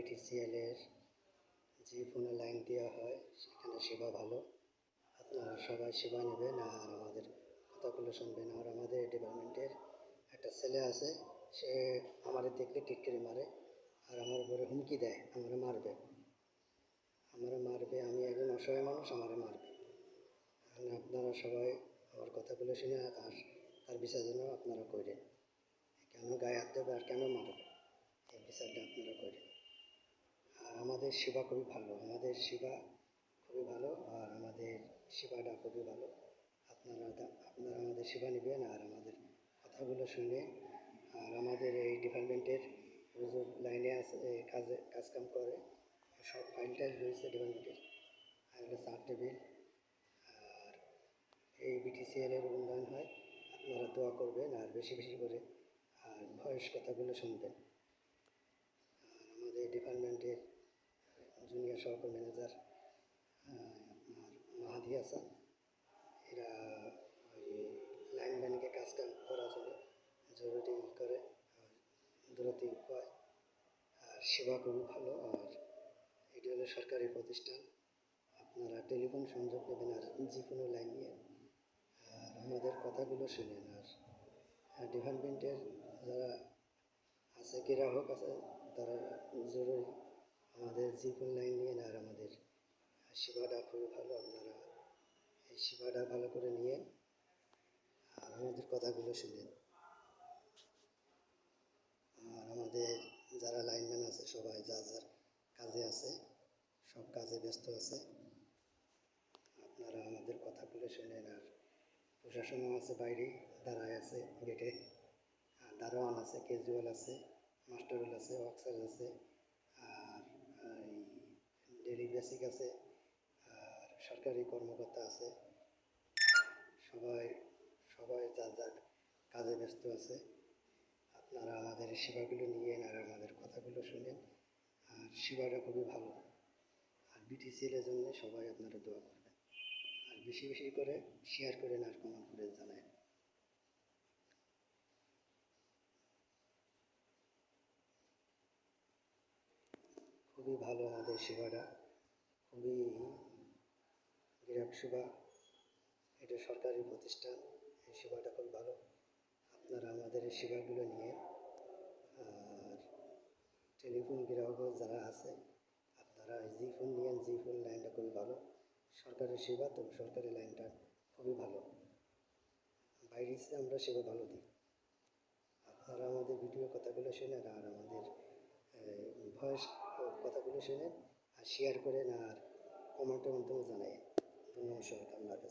বিটিসিএলের যে ফোনে লাইন দেওয়া হয়, সেখানে সেবা ভালো। আপনারা সবাই সেবা নেবেন আর আমাদের কথাগুলো শুনবেন। আর আমাদের ডিপার্টমেন্টের একটা ছেলে আছে, সে আমাদের দেখলে টিটকারি মারে আর আমার উপরে হুমকি দেয়, আমারে মারবে। আমারে মারবে? আমি একজন অসহায় মানুষ, আমারে মারবে। আপনারা সবাই আমার কথাগুলো শুনে আর তার বিচার জন্য আপনারা করেন কেন গায়ে হাত দেবে আর কেন মারবে? এই বিচারটা আপনারা করেন আমাদের সেবা খুবই ভালো, আমাদের সেবা খুবই ভালো আর আমাদের সেবাটা খুবই ভালো। আপনারা আপনারা আমাদের সেবা নেবেন আর আমাদের কথাগুলো শুনে আর আমাদের এই ডিপার্টমেন্টের হুজুর লাইনে আছে কাজে, কাজকাম করে। সব ফাইলটাই রয়েছে ডিপার্টমেন্টের। আর একটা চার টেবিল। আর এই বিটিসিএল এর উন্নয়ন হয়, আপনারা দোয়া করবেন আর বেশি বেশি করে আর ভয়েস কথাগুলো শুনবেন। আর আমাদের ডিপার্টমেন্টের সহকারী ম্যানেজার আপনার মাহাদি হাসান। এরা ওই লাইনম্যানকে কাজ কাম করার জন্য জরুরি করে, আর দূরত্ব পায়। আর সেবা খুবই ভালো, আর এটি হলো সরকারি প্রতিষ্ঠান। আপনারা টেলিফোন সংযোগ নেবেন আর যে কোনো লাইন নিয়ে। আর আমাদের কথাগুলো শুনেন, আর ডিপার্টমেন্টের যারা আছে, গ্রাহক আছে, তারা জরুরি আমাদের কোনো লাইন নিয়ে আর আমাদের সেবাটা খুবই ভালো। আপনারা এই সেবাটা ভালো করে নিয়ে আর আমাদের কথাগুলো শুনেন। আর আমাদের যারা লাইনম্যান আছে, সবাই যা যার কাজে আছে, সব কাজে ব্যস্ত আছে, আপনারা আমাদের কথাগুলো শুনেন। আর প্রশাসনও আছে বাইরে, দাঁড়ায় আছে গেটে দারোয়ান আছে কেজুয়াল আছে, মাস্টারুল আছে অক্সার আছে বেসিক আছে, আর সরকারি কর্মকর্তা আছে। সবাই সবাই যার যার কাজে ব্যস্ত আছে, আপনারা আমাদের সেবাগুলো নিয়েন আর আমাদের কথাগুলো শুনেন। আর সেবাটা খুবই ভালো। আর বিটিসিএলের জন্য সবাই আপনারা দোয়া করবেন। আর বেশি বেশি করে শেয়ার করেন আর কমেন্ট করে জানায়। খুবই ভালো আমাদের সেবাটা। খুবই গ্রাহক সেবা এটা সরকারি প্রতিষ্ঠান, এই সেবাটা খুবই ভালো। আপনারা আমাদের এই সেবাগুলো নিয়ে, আর টেলিফোন গ্রাহক যারা আছে, আপনারা জি ফোন নিয়েন, জি ফোন লাইনটা খুবই ভালো। সরকারি সেবা তো সরকারি লাইনটা খুবই ভালো। বাইরে আমরা সেবা ভালো দিই। আপনারা আমাদের ভিডিও কথাগুলো শোনেন, আর আমাদের ভয়েস কথাগুলো শোনেন। আর শেয়ার করেন আর কমেন্টের মাধ্যমে জানাই ধন্যবাদ আল্লাহ হাফেজ।